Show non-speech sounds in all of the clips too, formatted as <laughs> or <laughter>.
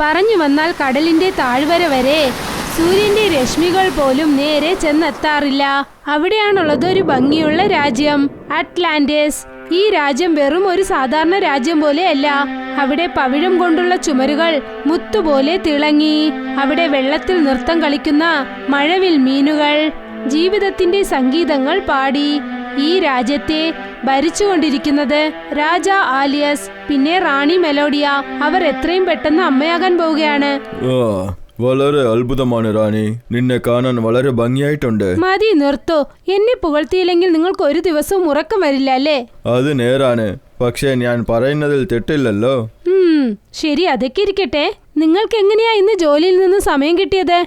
പറഞ്ഞു വന്നാൽ കടലിന്റെ താഴ്വര വരെ സൂര്യന്റെ രശ്മികൾ പോലും നേരെ ചെന്നെത്താറില്ല. അവിടെയാണുള്ളത് ഒരു ഭംഗിയുള്ള രാജ്യം അറ്റ്ലാന്റിസ്. ഈ രാജ്യം വെറും ഒരു സാധാരണ രാജ്യം പോലെയല്ല. അവിടെ പവിഴം കൊണ്ടുള്ള ചുമരുകൾ മുത്തുപോലെ തിളങ്ങി. അവിടെ വെള്ളത്തിൽ നൃത്തം കളിക്കുന്ന മഴവിൽ മീനുകൾ ജീവിതത്തിന്റെ സംഗീതങ്ങൾ പാടി. ഈ രാജ്യത്തെ ഭരിച്ചുകൊണ്ടിരിക്കുന്നത് രാജ ആലിയസ്. പിന്നെ റാണി മെലോഡിയ. അവർ എത്രയും പെട്ടെന്ന് അമ്മയാകാൻ പോവുകയാണ്. വളരെ അത്ഭുതമാണ് റാണി. നിന്നെ കാണാൻ വളരെ ഭംഗിയായിട്ടുണ്ട്. മതി നിർത്തോ. എന്നെ പുകഴ്ത്തിയില്ലെങ്കിൽ നിങ്ങൾക്ക് ഒരു ദിവസവും ഉറക്കം വരില്ല അല്ലേ? അത് നേരാണ്. പക്ഷേ ഞാൻ പറയുന്നതിൽ തെറ്റില്ലല്ലോ. ശരി അതൊക്കെ ഇരിക്കട്ടെ. നിങ്ങൾക്ക് എങ്ങനെയാ ഇന്ന് ജോലിയിൽ നിന്ന് സമയം കിട്ടിയത്?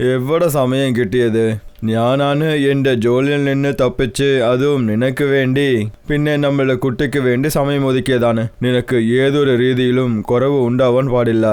എവിടെ സമയം കിട്ടിയത്? ഞാനാണ് എന്റെ ജോലിയിൽ നിന്ന് തപ്പിച്ച് അതും നിനക്ക് വേണ്ടി. പിന്നെ നമ്മളുടെ കുട്ടിക്ക് വേണ്ടി സമയം ഒതുക്കിയതാണ്. നിനക്ക് ഏതൊരു രീതിയിലും കുറവ് ഉണ്ടാവാൻ പാടില്ല.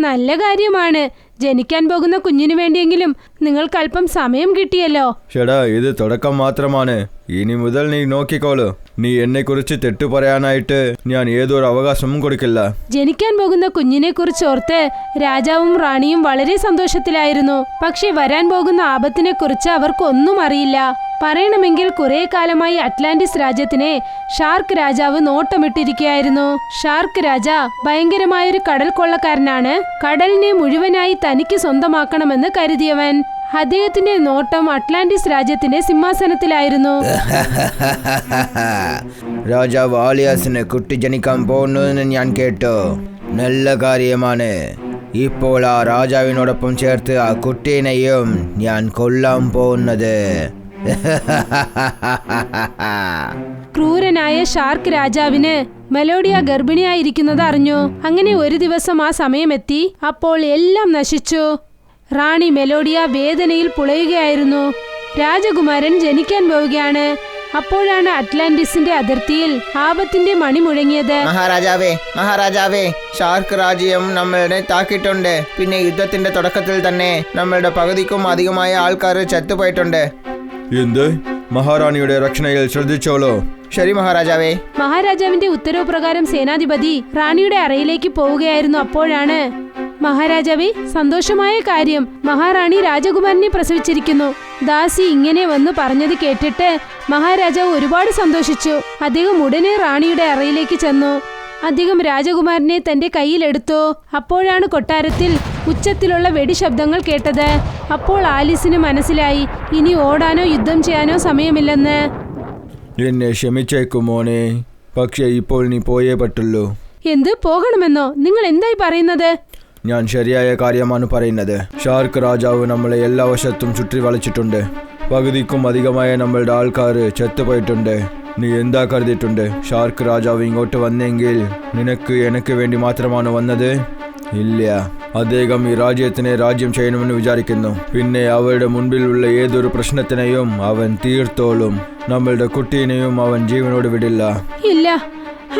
നല്ല കാര്യമാണ്. ജനിക്കാൻ പോകുന്ന കുഞ്ഞിനു വേണ്ടിയെങ്കിലും നിങ്ങൾക്ക് അല്പം സമയം കിട്ടിയല്ലോ. ചേടാ ഇത് തുടക്കം മാത്രമാണ്. ഇനി മുതൽ നീ നോക്കിക്കോളൂ. നീ എന്നെ കുറിച്ച് തെറ്റു പറയാനായിട്ട് ഞാൻ ഏതൊരു അവകാശവും കൊടുക്കില്ല. ജനിക്കാൻ പോകുന്ന കുഞ്ഞിനെ കുറിച്ച് ഓർത്ത് രാജാവും റാണിയും വളരെ സന്തോഷത്തിലായിരുന്നു. പക്ഷെ വരാൻ പോകുന്ന ആപത്തിനെ കുറിച്ച് അവർക്കൊന്നും അറിയില്ല. പറയണമെങ്കിൽ കുറെ കാലമായി അറ്റ്ലാന്റിസ് രാജ്യത്തിനെ ഷാർക്ക് രാജാവ് നോട്ടമിട്ടിരിക്കുകയായിരുന്നു. ഷാർക്ക് രാജ ഭയങ്കരമായൊരു കടൽ കൊള്ളക്കാരനാണ് കടലിനെ മുഴുവനായി തനിക്ക് സ്വന്തമാക്കണമെന്ന് കരുതിയവൻ. അദ്ദേഹത്തിന്റെ നോട്ടം അറ്റ്ലാന്റിസ് രാജ്യത്തിന്റെ സിംഹാസനത്തിലായിരുന്നു. <laughs> രാജാവ് ആലിയാസിന് കുട്ടി ജനിക്കാൻ പോകുന്നുവെന്ന് ഞാൻ കേട്ടു. നല്ല കാര്യമാണ്. ഇപ്പോൾ ആ രാജാവിനോടൊപ്പം ചേർത്ത് ആ കുട്ടീനെയും ഞാൻ കൊല്ലാൻ പോകുന്നത്. <laughs> <laughs> ക്രൂരനായ ഷാർക്ക് രാജാവിന് മെലോഡിയ ഗർഭിണിയായിരിക്കുന്നത് അറിഞ്ഞു. അങ്ങനെ ഒരു ദിവസം ആ സമയമെത്തി. അപ്പോൾ എല്ലാം നശിച്ചു. റാണി മെലോഡിയ വേദനയിൽ പുളയുകയായിരുന്നു. രാജകുമാരൻ ജനിക്കാൻ പോവുകയാണ്. അപ്പോഴാണ് അറ്റ്ലാന്റിസിന്റെ അതിർത്തിയിൽ ആപത്തിന്റെ മണി മുഴങ്ങിയത്. മഹാരാജാവേ മഹാരാജാവേ ഷാർക്ക് രാജ്യം നമ്മളുടെ താക്കിയിട്ടുണ്ട്. പിന്നെ യുദ്ധത്തിന്റെ തുടക്കത്തിൽ തന്നെ നമ്മളുടെ പകുതിക്കും അധികമായ ആൾക്കാർ ചത്തുപോയിട്ടുണ്ട്. എന്ത്? മഹാറാണിയുടെ രക്ഷണയിൽ ശ്രദ്ധിച്ചോളൂ. ശരി മഹാരാജാവേ. മഹാരാജാവിന്റെ ഉത്തരവ് പ്രകാരം സേനാധിപതി റാണിയുടെ അറയിലേക്ക് പോവുകയായിരുന്നു അപ്പോഴാണ്. മഹാരാജാവേ സന്തോഷമായ കാര്യം. മഹാറാണി രാജകുമാരനെ പ്രസവിച്ചിരിക്കുന്നു. ദാസി ഇങ്ങനെ വന്ന് പറഞ്ഞത് കേട്ടിട്ട് മഹാരാജാവ് ഒരുപാട് സന്തോഷിച്ചു. അദ്ദേഹം ഉടനെ റാണിയുടെ അറയിലേക്ക് ചെന്നു. അദ്ദേഹം രാജകുമാരനെ തന്റെ കയ്യിലെടുത്തു. അപ്പോഴാണ് കൊട്ടാരത്തിൽ ഉച്ചത്തിലുള്ള വെടിശബ്ദങ്ങൾ കേട്ടത്. അപ്പോൾ ആലിസിന് മനസ്സിലായി ഇനി ഓടാനോ യുദ്ധം ചെയ്യാനോ സമയമില്ലെന്ന്. എന്നെ ക്ഷമിച്ചേക്കും മോനെ. പക്ഷേ ഇപ്പോൾ നീ പോയേ പറ്റുള്ളൂ. എന്ത്? പോകണമെന്നോ? നിങ്ങൾ എന്തായി പറയുന്നത്? ഞാൻ ശരിയായ കാര്യമാണ് പറയുന്നത്. ഷാർക്ക് രാജാവ് നമ്മളെ എല്ലാ വശത്തും ചുറ്റി വളച്ചിട്ടുണ്ട്. പകുതിക്കും അധികമായ നമ്മളുടെ ആൾക്കാർ ചത്തുപോയിട്ടുണ്ട്. നീ എന്താ കരുതിയിട്ടുണ്ട്? ഷാർക്ക് രാജാവ് ഇങ്ങോട്ട് വന്നെങ്കിൽ നിനക്ക് എനിക്ക് വേണ്ടി മാത്രമാണ് വന്നത്? ഇല്ല. അദ്ദേഹം ഈ രാജ്യത്തിനെ രാജ്യം ചെയ്യണമെന്ന് വിചാരിക്കുന്നു. പിന്നെ അവരുടെ മുൻപിലുള്ള ഏതൊരു പ്രശ്നത്തിനെയും അവൻ തീർത്തോളും. നമ്മളുടെ കുട്ടീനെയും അവൻ ജീവനോട് വിടില്ല. ഇല്ല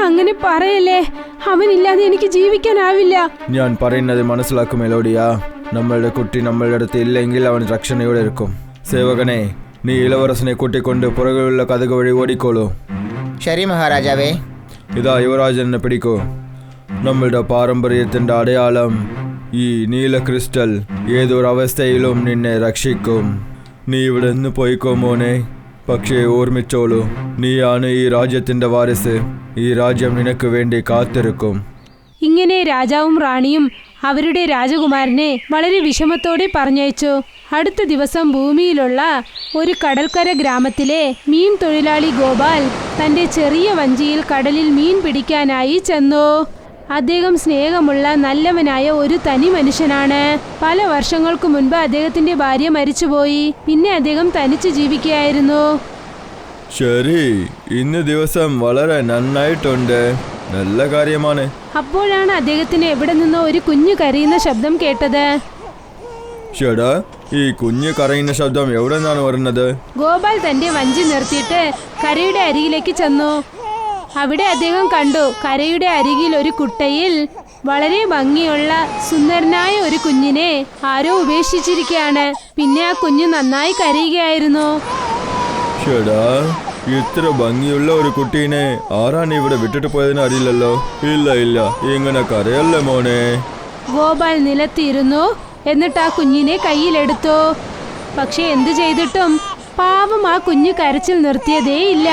അങ്ങനെ പറയല്ലേ. അവനില്ലാതെ എനിക്ക് ജീവിക്കാനാവില്ല. ഞാൻ പറയുന്നത് മനസ്സിലാക്കും മെലോഡിയ. നമ്മളുടെ കുട്ടി നമ്മളുടെ അടുത്ത് ഇല്ലെങ്കിൽ അവൻ രക്ഷണയോടെ ഇരിക്കും. സേവകനെ നീ ഇളവരസനെ കൂട്ടിക്കൊണ്ട് പുറകിലുള്ള കഥക വഴി ഓടിക്കോളൂ. ശരി മഹാരാജാവേ. ഇതാ യുവരാജനെ പിടിക്കൂ. നമ്മളുടെ പാരമ്പര്യത്തിന്റെ അടയാളം ഈ നീല ക്രിസ്റ്റൽ ഏതൊരു അവസ്ഥയിലും നിന്നെ രക്ഷിക്കും. നീ ഇവിടെ നിന്ന് പോയിക്കോ മോനെ. പക്ഷേ ഓർമ്മിച്ചോളൂ നീയാണ് ഈ രാജ്യത്തിന്റെ വാരിസ്. ഈ രാജ്യം നിനക്ക് വേണ്ടി കാത്തിരിക്കും. ഇങ്ങനെ രാജാവും റാണിയും അവരുടെ രാജകുമാരനെ വളരെ വിഷമത്തോടെ പറഞ്ഞയച്ചു. അടുത്ത ദിവസം ഭൂമിയിലുള്ള ഒരു കടൽക്കര ഗ്രാമത്തിലെ മീൻ തൊഴിലാളി ഗോപാൽ തന്റെ ചെറിയ വഞ്ചിയിൽ കടലിൽ മീൻ പിടിക്കാനായി ചെന്നു. അദ്ദേഹം സ്നേഹമുള്ള നല്ലവനായ ഒരു തനി മനുഷ്യനാണ്. പല വർഷങ്ങൾക്ക് മുൻപ് അദ്ദേഹത്തിന്റെ ഭാര്യ മരിച്ചുപോയി. പിന്നെ അദ്ദേഹം തനിച്ച് ജീവിക്കുകയായിരുന്നു. ശരി ഇന്ന് ദിവസം വളരെ നന്നായിട്ടുണ്ട്. നല്ല കാര്യമാണ്. അപ്പോഴാണ് അദ്ദേഹത്തിന് എവിടെ നിന്നോ ഒരു കുഞ്ഞു കരയുന്ന ശബ്ദം കേട്ടത്. ചേടാ ഈ കുഞ്ഞ് കരയുന്ന ശബ്ദം എവിടെ നിന്നാണ് വരുന്നത് ഗോപാൽ തന്റെ വഞ്ചി നിർത്തിയിട്ട് കരയുടെ അരികിലേക്ക് ചെന്നു. അവിടെ അദ്ദേഹം കണ്ടു കരയുടെ അരികിൽ ഒരു കുട്ടയിൽ വളരെ ഭംഗിയുള്ള സുന്ദരനായ ഒരു കുഞ്ഞിനെ ആരോ ഉപേക്ഷിച്ചിരിക്കുകയാണ്. പിന്നെ ആ കുഞ്ഞ് നന്നായി കരയുകയായിരുന്നു. ഇത്ര ഭംഗിയുള്ള ഒരു കുട്ടീനെ ആരാണ് ഇവിടെ വിട്ടിട്ട് പോയതെന്ന് അറിയില്ലല്ലോ. ഇല്ല ഇല്ല ഇങ്ങനെ കരയല്ലേ മോനെ. ഗോപാൽ നിലത്തിരുന്നു എന്നിട്ട് ആ കുഞ്ഞിനെ കയ്യിലെടുത്തു. പക്ഷെ എന്തു ചെയ്തിട്ടും പാവം ആ കുഞ്ഞു കരച്ചിൽ നിർത്തിയതേയില്ല.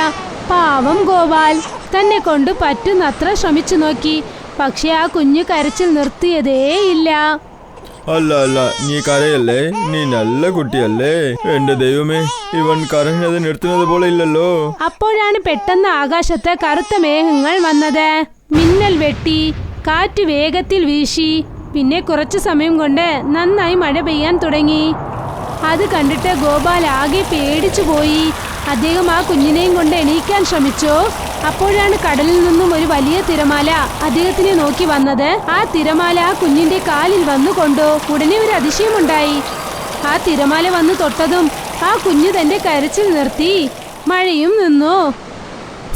പാവം ഗോപാൽ. തന്നെ കൊണ്ട് പറ്റുന്നത്ര ശ്രമിച്ചു നോക്കി. പക്ഷെ ആ കുഞ്ഞു കരച്ചിൽ നിർത്തിയതേയില്ല അല്ല അല്ല നീ കരയല്ലേ? നീ നല്ല കുട്ടിയല്ലേ? എന്റെ ദൈവമേ ഇവൻ കരഞ്ഞത് നിർത്തുന്നത് പോലെ ഇല്ലല്ലോ. അപ്പോഴാണ് പെട്ടെന്ന് ആകാശത്ത് കറുത്ത മേഘങ്ങൾ വന്നത്. മിന്നൽ വെട്ടി കാറ്റ് വേഗത്തിൽ വീശി. പിന്നെ കുറച്ചു സമയം കൊണ്ട് നന്നായി മഴ പെയ്യാൻ തുടങ്ങി. അത് കണ്ടിട്ട് ഗോപാൽ ആകെ പേടിച്ചു പോയി. അദ്ദേഹം ആ കുഞ്ഞിനെയും കൊണ്ട് എണീക്കാൻ ശ്രമിച്ചു. അപ്പോഴാണ് കടലിൽ നിന്നും ഒരു വലിയ തിരമാല അദ്ദേഹത്തിനെ നോക്കി വന്നത്. ആ തിരമാല ആ കുഞ്ഞിന്റെ കാലിൽ വന്നു കൊണ്ടു ഉടനെ ഒരു അതിശയമുണ്ടായി. ആ തിരമാല വന്നു തൊട്ടതും ആ കുഞ്ഞ് തന്റെ കരച്ചിൽ നിർത്തി. മഴയും നിന്നു.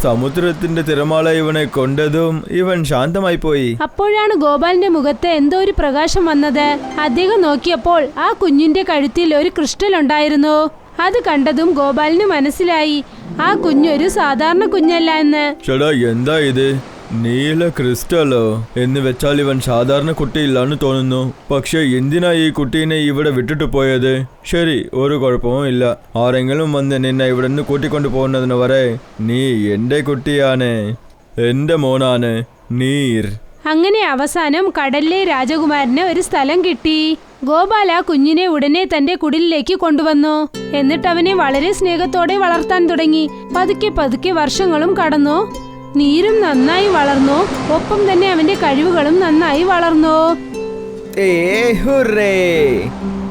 സമുദ്രത്തിന്റെ തിരമാല ഇവനെ കൊണ്ടതും ഇവൻ ശാന്തമായി പോയി അപ്പോഴാണ് ഗോപാലിന്റെ മുഖത്ത് എന്തോ ഒരു പ്രകാശം വന്നത്. അദ്ദേഹം നോക്കിയപ്പോൾ ആ കുഞ്ഞിന്റെ കഴുത്തിൽ ഒരു ക്രിസ്റ്റൽ ഉണ്ടായിരുന്നു. അത് കണ്ടതും ഗോപാലിന് മനസ്സിലായി. ആ കുഞ്ഞൊരു സാധാരണ കുഞ്ഞല്ല എന്ന്. ചേടാ എന്താ ഇത്? നീല ക്രിസ്റ്റലോ? എന്ന് വെച്ചാൽ ഇവൻ സാധാരണ കുട്ടിയില്ലാന്ന് തോന്നുന്നു. പക്ഷെ എന്തിനാ ഈ കുട്ടീനെ ഇവിടെ വിട്ടിട്ട് പോയത്? ശരി ഒരു കുഴപ്പവും ഇല്ല. ആരെങ്കിലും വന്ന് നിന്നെ ഇവിടെ നിന്ന് കൂട്ടിക്കൊണ്ടു പോകുന്നതിന് വരെ നീ എന്റെ കുട്ടിയാണ്. എന്റെ മോനാണ് നീർ. അങ്ങനെ അവസാനം കടലിലെ രാജകുമാരന് ഒരു സ്ഥലം കിട്ടി. ഗോപാല കുഞ്ഞിനെ ഉടനെ തന്റെ കുടിലിലേക്ക് കൊണ്ടുവന്നു. എന്നിട്ട് അവനെ വളരെ സ്നേഹത്തോടെ വളർത്താൻ തുടങ്ങി. പതുക്കെ പതുക്കെ വർഷങ്ങളും കടന്നു. നീരും നന്നായി വളർന്നു? ഒപ്പം തന്നെ അവന്റെ കഴിവുകളും നന്നായി വളർന്നു?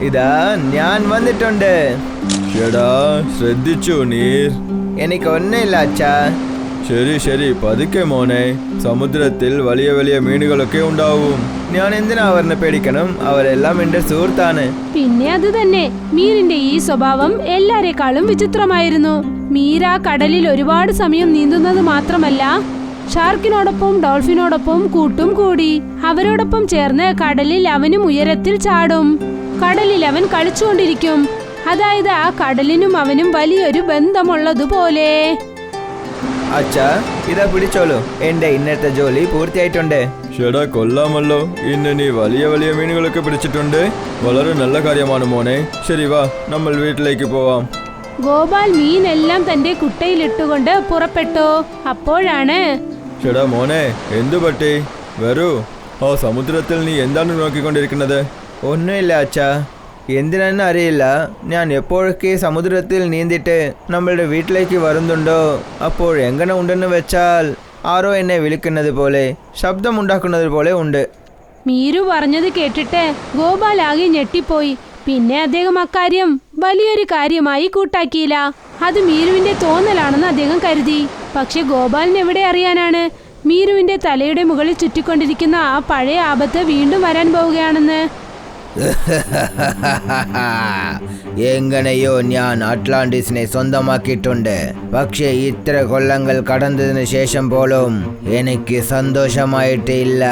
ഇതാ ഞാൻ വന്നിട്ടുണ്ട്. ശ്രദ്ധിച്ചു നീർ? എനിക്കൊന്നില്ല അച്ഛാ. ശരി ശരി. പതുക്കെ മോനെ. സമുദ്രത്തിൽ വലിയ വലിയ മീനുകളൊക്കെ ഉണ്ടാവും. ഞാൻ എന്തിനാ അവരെ പേടിക്കണം? അവരെല്ലാം എന്റെ സുഹൃത്താണ്. പിന്നെ അത് തന്നെ. മീനിന്റെ ഈ സ്വഭാവം എല്ലാരെക്കാളും വിചിത്രമായിരുന്നു. മീര കടലിൽ ഒരുപാട് സമയം നീന്തുന്നത് മാത്രമല്ല ഷാർക്കിനോടൊപ്പം ഡോൾഫിനോടൊപ്പം കൂട്ടും കൂടി. അവരോടൊപ്പം ചേർന്ന് കടലിൽ അവനും ഉയരത്തിൽ ചാടും. കടലിൽ അവൻ കളിച്ചുകൊണ്ടിരിക്കും. അതായത് ആ കടലിനും അവനും വലിയൊരു ബന്ധമുള്ളതുപോലെ. അച്ഛാ ഇതാ പിടിച്ചോളൂ. എന്റെ ഇന്നത്തെ ജോലി പൂർത്തിയായിട്ടുണ്ട്. ചേടാ കൊള്ളാമല്ലോ. ഇന്ന് നീ വലിയ വലിയ മീനുകളൊക്കെ പിടിച്ചിട്ടുണ്ട്. വളരെ നല്ല കാര്യമാണ് മോനെ. ശരി വാ നമ്മൾ വീട്ടിലേക്ക് പോവാം. ഗോപാൽ മീനെല്ലാം തന്റെ കുട്ടയിലിട്ടുകൊണ്ട് പുറപ്പെട്ടു. അപ്പോഴാണ് ചേടാ മോനെ എന്തു പറ്റി? വരൂ. ഓ സമുദ്രത്തിൽ നീ എന്താണ് നോക്കിക്കൊണ്ടിരിക്കുന്നത്? ഒന്നുമില്ല അച്ഛാ. എന്തിനെന്ന് അറിയില്ല. ഞാൻ എപ്പോഴൊക്കെ സമുദ്രത്തിൽ നീന്തിട്ട് നമ്മളുടെ വീട്ടിലേക്ക് വരുന്നുണ്ടോ? അപ്പോൾ എങ്ങനെ ഉണ്ടെന്ന് വെച്ചാൽ ആരോ എന്നെ വിളിക്കുന്നത് പോലെ ശബ്ദമുണ്ടാക്കുന്നത് പോലെ ഉണ്ട്. മീരു പറഞ്ഞത് കേട്ടിട്ട് ഗോപാൽ ആകെ ഞെട്ടിപ്പോയി. പിന്നെ അദ്ദേഹം അക്കാര്യം വലിയൊരു കാര്യമായി കൂട്ടാക്കിയില്ല. അത് മീരുവിന്റെ തോന്നലാണെന്ന് അദ്ദേഹം കരുതി. പക്ഷെ ഗോപാലിന് എവിടെ അറിയാനാണ്? മീരുവിന്റെ തലയുടെ മുകളിൽ ചുറ്റിക്കൊണ്ടിരിക്കുന്ന ആ പഴയ ആപത്ത് വീണ്ടും വരാൻ പോവുകയാണെന്ന്. <laughs> എങ്ങനെയോ ഞാൻ അറ്റ്ലാന്റിസിനെ സ്വന്തമാക്കിയിട്ടുണ്ട്. പക്ഷേ ഇത്ര കൊല്ലങ്ങൾ കടന്നതിന് ശേഷം പോലും എനിക്ക് സന്തോഷമായിട്ടില്ല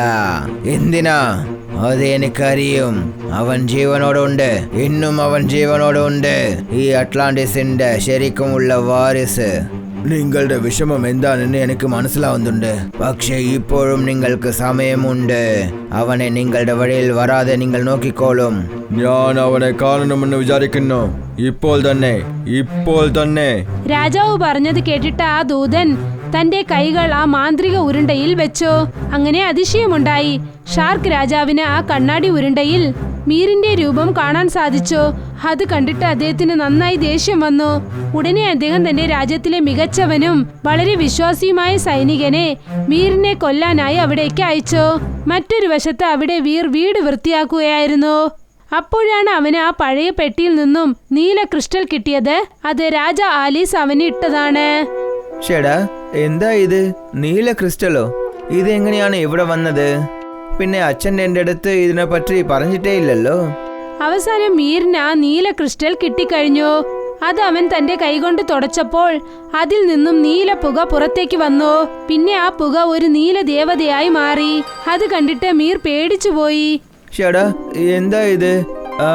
എന്തിനാ? അത് എനിക്കറിയും. അവൻ ജീവനോടുണ്ട്. ഇന്നും അവൻ ജീവനോടുണ്ട്. ഈ അറ്റ്ലാന്റിസിന്റെ ശരിക്കുമുള്ള വാരിസ്. നിങ്ങളുടെ വിഷമം എന്താണെന്ന് എനിക്ക് മനസ്സിലാവുന്നുണ്ട്. പക്ഷേ ഇപ്പോഴും നിങ്ങൾക്ക് സമയമുണ്ട്. അവനെ നിങ്ങളുടെ വഴിയിൽ വരാതെ നിങ്ങൾ നോക്കിക്കോളും. ഞാൻ അവനെ കാണണമെന്ന് വിചാരിക്കുന്നു. ഇപ്പോൾ തന്നെ ഇപ്പോൾ തന്നെ. രാജാവ് പറഞ്ഞത് കേട്ടിട്ട് ആ ദൂതൻ തന്റെ കൈകൾ ആ മാന്ത്രിക ഉരുണ്ടയിൽ വെച്ചു. അങ്ങനെ അതിശയമുണ്ടായി. ഷാർക്ക് രാജാവിന് ആ കണ്ണാടി ഉരുണ്ടയിൽ മീറിന്റെ രൂപം കാണാൻ സാധിച്ചു. അത് കണ്ടിട്ട് അദ്ദേഹത്തിന് നന്നായി ദേഷ്യം വന്നു. ഉടനെ അദ്ദേഹം തന്റെ രാജ്യത്തിലെ മികച്ചവനും വളരെ വിശ്വാസിയുമായ സൈനികനെ മീറിനെ കൊല്ലാനായി അവിടേക്ക് അയച്ചു. മറ്റൊരു വശത്ത് അവിടെ വീർ വീട് വൃത്തിയാക്കുകയായിരുന്നു. അപ്പോഴാണ് അവന് ആ പഴയ പെട്ടിയിൽ നിന്നും നീല ക്രിസ്റ്റൽ കിട്ടിയത്. അത് രാജ ആലീസ് അവന് ഇട്ടതാണ്. എന്താ ഇത്? നീല ക്രിസ്റ്റലോ? ഇത് എങ്ങനെയാണ് ഇവിടെ വന്നത്? പിന്നെ അച്ഛൻ എന്റെ അടുത്ത് ഇതിനെപ്പറ്റി പറഞ്ഞിട്ടേ ഇല്ലല്ലോ. അവസാനം മീറിന് ആ നീല ക്രിസ്റ്റൽ കിട്ടിക്കഴിഞ്ഞു. അത് അവൻ തന്റെ കൈകൊണ്ട് തുടച്ചപ്പോൾ അതിൽ നിന്നും നീല പുക പുറത്തേക്ക് വന്നു. പിന്നെ ആ പുക ഒരു നീല ദേവതയായി മാറി. അത് കണ്ടിട്ട് മീർ പേടിച്ചുപോയി. എന്താ ഇത്? ആ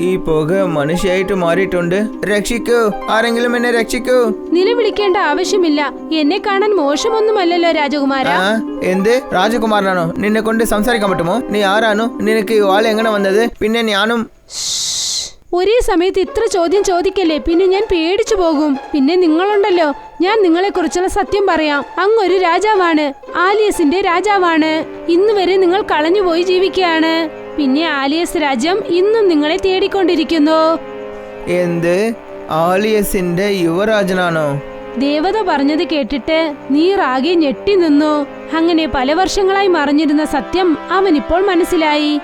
ഈ പുക മനുഷ്യായിട്ട് മാറിയിട്ടുണ്ട്. രക്ഷിക്കൂ. ആരെങ്കിലും എന്നെ രക്ഷിക്കൂ. നിലവിളിക്കേണ്ട ആവശ്യമില്ല. എന്നെ കാണാൻ മോശമൊന്നുമല്ലല്ലോ രാജകുമാര. ആ എന്ത്? രാജകുമാരനാണോ? നിന്നെ കൊണ്ട് സംസാരിക്കാൻ പറ്റുമോ? നീ ആരാണോ? നിനക്ക് ഈ വാൾ എങ്ങനെ വന്നത്? പിന്നെ ഞാനും ഒരേ സമയത്ത് ഇത്ര ചോദ്യം ചോദിക്കല്ലേ? പിന്നെ ഞാൻ പേടിച്ചു പോകും. പിന്നെ നിങ്ങളുണ്ടല്ലോ. ഞാൻ നിങ്ങളെ കുറിച്ചുള്ള സത്യം പറയാം. അങ്ങൊരു രാജാവാണ്. ആലിയസിന്റെ രാജാവാണ്. ഇന്ന് വരെ നിങ്ങൾ കളഞ്ഞുപോയി ജീവിക്കുകയാണ്. പിന്നെ ആലിയസ് രാജ്യം ഇന്നും നിങ്ങളെ തേടിക്കൊണ്ടിരിക്കുന്നു. എന്ത്? ആലിയസിന്റെ യുവരാജനാണോ? ദേവത പറഞ്ഞത് കേട്ടിട്ട് നീ നീറാകെ ഞെട്ടി നിന്നു. അങ്ങനെ പല വർഷങ്ങളായി മറിഞ്ഞിരുന്ന സത്യം അവനിപ്പോൾ മനസ്സിലായി.